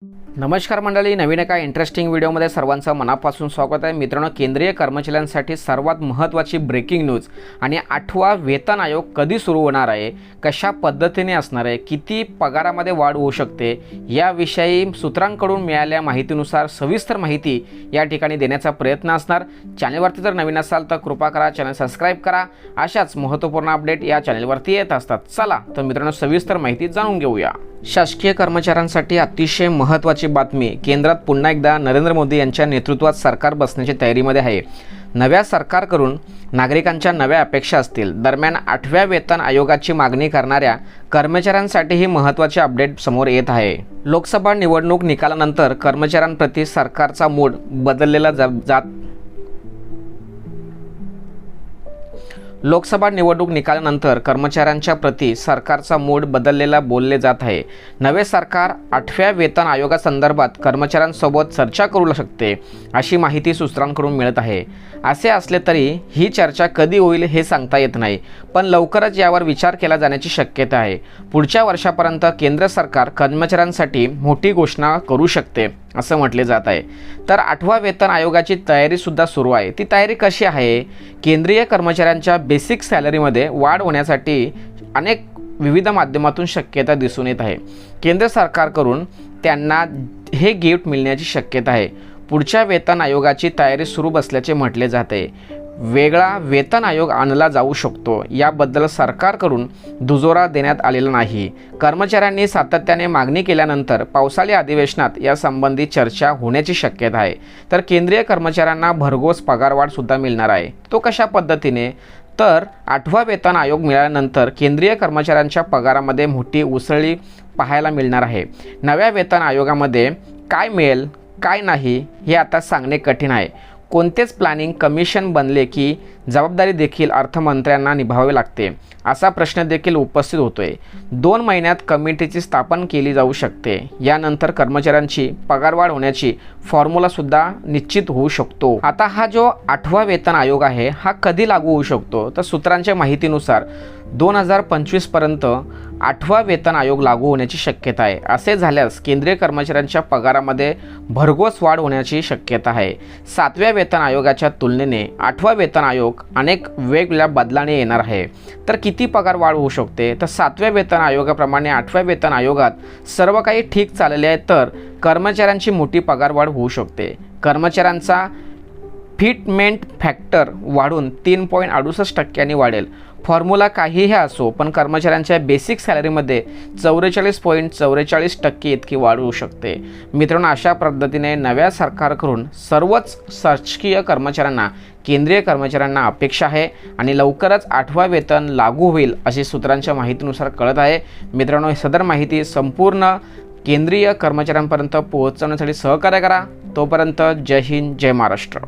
Thank you. नमस्कार मंडळी नवीन एका इंटरेस्टिंग व्हिडिओमध्ये सर्वांचं मनापासून स्वागत आहे. मित्रांनो केंद्रीय कर्मचाऱ्यांसाठी सर्वात महत्त्वाची ब्रेकिंग न्यूज आणि आठवा वेतन आयोग कधी सुरू होणार आहे कशा पद्धतीने असणार आहे किती पगारामध्ये वाढ होऊ शकते याविषयी सूत्रांकडून मिळालेल्या माहितीनुसार सविस्तर माहिती या ठिकाणी देण्याचा प्रयत्न असणार. चॅनलवरती जर नवीन असाल तर कृपा करा चॅनल सबस्क्राईब करा. अशाच महत्त्वपूर्ण अपडेट या चॅनलवरती येत असतात. चला तर मित्रांनो सविस्तर माहिती जाणून घेऊया. शासकीय कर्मचाऱ्यांसाठी अतिशय महत्त्वाची बातमी. केंद्रात पुन्हा एकदा नरेंद्र मोदी यांच्या नेतृत्वात सरकार बसण्याच्या तयारीमध्ये आहे. नव्या सरकारकडून नागरिकांच्या नव्या अपेक्षा असतील. दरम्यान आठव्या वेतन आयोगाची मागणी करणाऱ्या कर्मचाऱ्यांसाठीही महत्त्वाचे अपडेट समोर येत आहे. लोकसभा निवडणूक निकालानंतर कर्मचाऱ्यांप्रती सरकारचा मूड बदललेला जा जात लोकसभा निवडणूक निकालानंतर कर्मचाऱ्यांच्या प्रती सरकारचा मूड बदललेला बोलले जात आहे. नवे सरकार आठव्या वेतन आयोगासंदर्भात कर्मचाऱ्यांसोबत चर्चा करू शकते अशी माहिती सूत्रांकडून मिळत आहे. असे असले तरी ही चर्चा कधी होईल हे सांगता येत नाही पण लवकरच यावर विचार केला जाण्याची शक्यता आहे. पुढच्या वर्षापर्यंत केंद्र सरकार कर्मचाऱ्यांसाठी मोठी घोषणा करू शकते. असं म्हटले जात आहे. तर आठवा वेतन आयोगाची तयारीसुद्धा सुरू आहे. ती तयारी कशी आहे? केंद्रीय कर्मचाऱ्यांच्या बेसिक सॅलरीमध्ये वाढ होण्यासाठी अनेक विविध माध्यमातून शक्यता दिसून येत आहे. केंद्र सरकारकडून त्यांना हे गिफ्ट मिळण्याची शक्यता आहे. पुढच्या वेतन आयोगाची तयारी सुरू बसल्याचे म्हटले जाते. वेगळा वेतन आयोग आणला जाऊ शकतो. याबद्दल सरकारकडून दुजोरा देण्यात आलेला नाही. कर्मचाऱ्यांनी सातत्याने मागणी केल्यानंतर पावसाळी अधिवेशनात यासंबंधी चर्चा होण्याची शक्यता आहे. तर केंद्रीय कर्मचाऱ्यांना भरघोस पगारवाढसुद्धा मिळणार आहे. तो कशा पद्धतीने? तर आठवा वेतन आयोग मिळाल्यानंतर केंद्रीय कर्मचाऱ्यांच्या पगारामध्ये मोठी उसळी पाहायला मिळणार आहे. नव्या वेतन आयोगामध्ये काय मिळेल काय नाही हे आता सांगणे कठीण आहे. कोणतेच प्लॅनिंग कमिशन बनले की जबाबदारी देखील अर्थमंत्र्यांना निभावावी लागते. असा प्रश्न देखील उपस्थित होतोय. दोन महिन्यात कमिटीची स्थापन केली जाऊ शकते. यानंतर कर्मचाऱ्यांची पगारवाढ होण्याची फॉर्म्युलासुद्धा निश्चित होऊ शकतो. आता हा जो आठवा वेतन आयोग आहे हा कधी लागू होऊ शकतो? तर सूत्रांच्या माहितीनुसार दोन हजार पंचवीसपर्यंत आठवा वेतन आयोग लागू होण्याची शक्यता आहे. असे झाल्यास केंद्रीय कर्मचाऱ्यांच्या पगारामध्ये भरघोस वाढ होण्याची शक्यता आहे. सातव्या वेतन आयोगाच्या तुलनेने आठवा वेतन आयोग अनेक वेगवेगळ्या बदलाने येणार आहे. तर किती पगार वाढ होऊ शकते? तर सातव्या वेतन आयोगाप्रमाणे आठव्या वेतन आयोगात सर्व काही ठीक चालले आहे तर कर्मचाऱ्यांची मोठी पगारवाढ होऊ शकते. कर्मचाऱ्यांचा फिटमेंट फॅक्टर वाढून तीन पॉईंट अडुसष्ट टक्क्यांनी वाढेल. फॉर्म्युला काहीही असो पण कर्मचाऱ्यांच्या बेसिक सॅलरीमध्ये चौवेचाळीस पॉईंट चौवेचाळीस टक्के इतकी वाढ होऊ शकते. मित्रांनो अशा पद्धतीने नव्या सरकारकडून सर्वच शासकीय कर्मचाऱ्यांना केंद्रीय कर्मचाऱ्यांना अपेक्षा आहे आणि लवकरच आठवा वेतन लागू होईल अशी सूत्रांच्या माहितीनुसार कळत आहे. मित्रांनो सदर माहिती संपूर्ण केंद्रीय कर्मचाऱ्यांपर्यंत पोहोचवण्यासाठी सहकार्य करा. तोपर्यंत जय हिंद जय महाराष्ट्र.